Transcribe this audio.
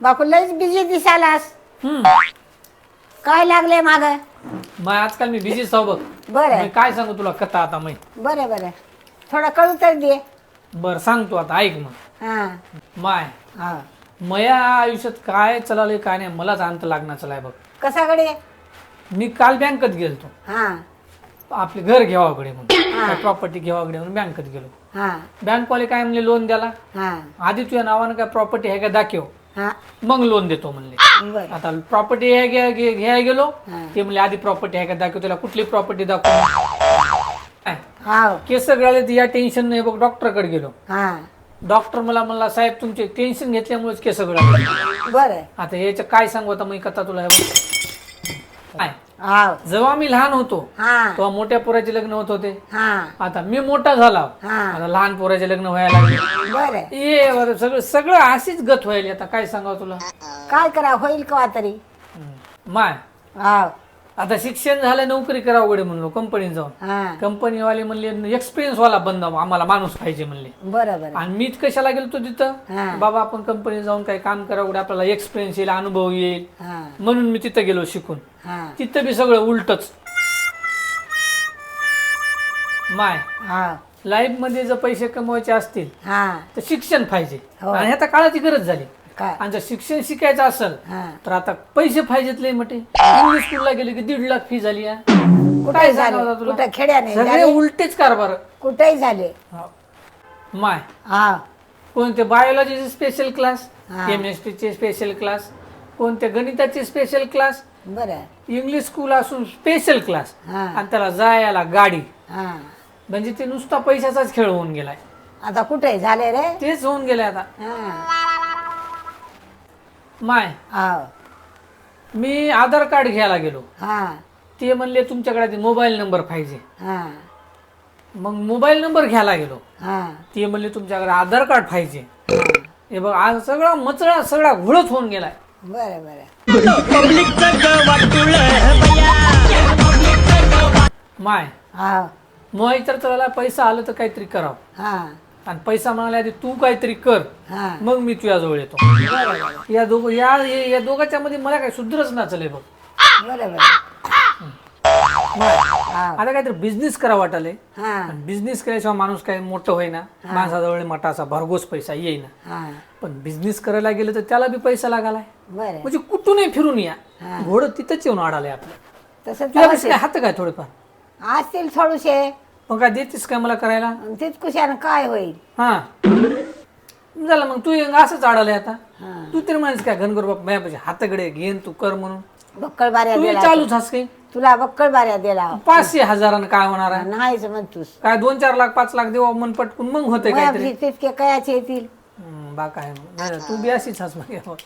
बापू लयच बिझी दिसालास हम्म. काय लागले माग? मग आजकाल मी बिझी सौ बघ. बरं. मी काय सांगू तुला कथा आता मै बरं बरं. थोडं कळू तर दे. बर सांगतो आता ऐक मग. हा. माय हा. मया आयुष्यात काय चाललंय काय नाही मलाच अंत लागणार चलाय बघ. कसाकडे मी काल बँकेत गेलतो. हा. आपले घर घ्यावाकडे म्हणून. प्रॉपर्टी घ्यावाकडे म्हणून बँकेत गेलो. हा. बँकवाले काय म्हणले लोन द्याला? हा. आधी तुझ्या नावानं काय प्रॉपर्टी आहे का दाखव. हा. मग लोन देतो म्हणले. बरं. आता प्रॉपर्टी घ्यायला गेलो. हा. ते म्हणले आधी प्रॉपर्टी आहे का? दाखव तुला कुठली प्रॉपर्टी दाखव. हा. केस गळाले या टेन्शन नाही बघ डॉक्टरकडे गेलो. हा. डॉक्टर मला म्हणला साहेब तुमचे टेन्शन घेतल्यामुळेच केस गळाले बरं. आता याचं काय सांगू आता मी कथा तुला हे बघ. काय जेव्हा मी लहान होतो हा. तेव्हा मोठ्या पोराचे लग्न होत होते. हा. आता मी मोठा झाला. हा. आता लहान पोराचे लग्न व्हायला लागले. बरं. ये बरं, सगळं सगळं अशीच गत व्हायली. आता काय सांगावं तुला? काय करा होईल का तरी. माय. हा. आता शिक्षण झालं नोकरी करावं गडे म्हणलो कंपनीत जाऊन. हा. कंपनीवाले म्हणले एक्सपिरियन्स वाला बंद आम्हाला माणूस पाहिजे म्हणले. बरं बरं आणि मीच कशाला गेलो तिथं? हा. बाबा आपण कंपनीत जाऊन काही काम करावं गडे आपल्याला एक्सपिरियन्स येईल अनुभव येईल. हा. म्हणून मी तिथं गेलो शिकून. हा. तिथं बी सगळं उलटच. माय हा. लाईफमध्ये जर पैसे कमवायचे असतील हा. तर शिक्षण पाहिजे. हो. आणि आता काळाची गरज झाली. काय? आणि जर शिक्षण शिकायचं असेल हा. तर आता पैसे पाहिजेत लय मोठे. इंग्लिश स्कूलला गेले की दीड लाख फी झाली आहे. कुठे काय झाले? तुला? कुठे खेड्याने? सगळे झाले? उलटेच कारभार. कुठेही झाले? माय. हा. कोणते बायोलॉजीचे स्पेशल क्लास हा. केमिस्ट्रीचे स्पेशल क्लास कोणते गणिताचे स्पेशल क्लास बरं. इंग्लिश स्कूल असून स्पेशल क्लास हा. आणि त्याला जायला गाडी. हा. म्हणजे ते नुसता पैशाचाच खेळ होऊन गेलाय. आता कुठे? झाले रे? तेच होऊन गेले आता. हा. माय हा. मी आधार कार्ड घ्यायला गेलो. हा. ते म्हणले तुमच्याकडे आधी मोबाईल नंबर पाहिजे. हा. मग मोबाईल नंबर घ्यायला गेलो. हा. ते म्हणले तुमच्याकडे आधार कार्ड पाहिजे. हे. बघ आज सगळा मचळा सगळा घुळत होऊन गेलाय. बरं बरं. माय हा. मग तर त्याला पैसा आलं तर काहीतरी करावं. हा. आणि पैसा म्हणाला आधी तू काहीतरी कर. हा. मग मी तुझ्याजवळ येतो. या दोघ या या दोघांच्या मध्ये मला काय शुद्रच नाचले बघ. हा. आता काहीतरी बिझनेस करा वाटाले हा. बिझनेस केल्याशिवाय माणूस काही मोठं होईना. माणसाजवळ मोठा भरघोस पैसा येईना. हा. पण बिझनेस करायला गेलं तर त्याला बी पैसा लागालाय. बरं. म्हणजे कुठूनही फिरून या. घोडं तिथंच येऊन अडालंय आपलं. तसं तुझ्या हात काय थोडेफार? असतील थोडूशे. मग काय देतेस काय मला करायला? तेच कुशानं काय होईल? हा. झालं मग तू येंग असंच अडवलंय आता. तू तरी म्हणेस काय घनगर बाप माझ्या घेन तू कर म्हणून. बक्कल बाऱ्या चालूच हस काही. तुला बक्कळ बाऱ्या दिला पाचशे हजारानं काय होणार आहे? नाहीच म्हणतोस. काय दोन चार लाख पाच लाख देऊ मन पटकून मग होते काय मग कयाचे येतील? बा काय नाही तू बी अशीच हस मग यावं.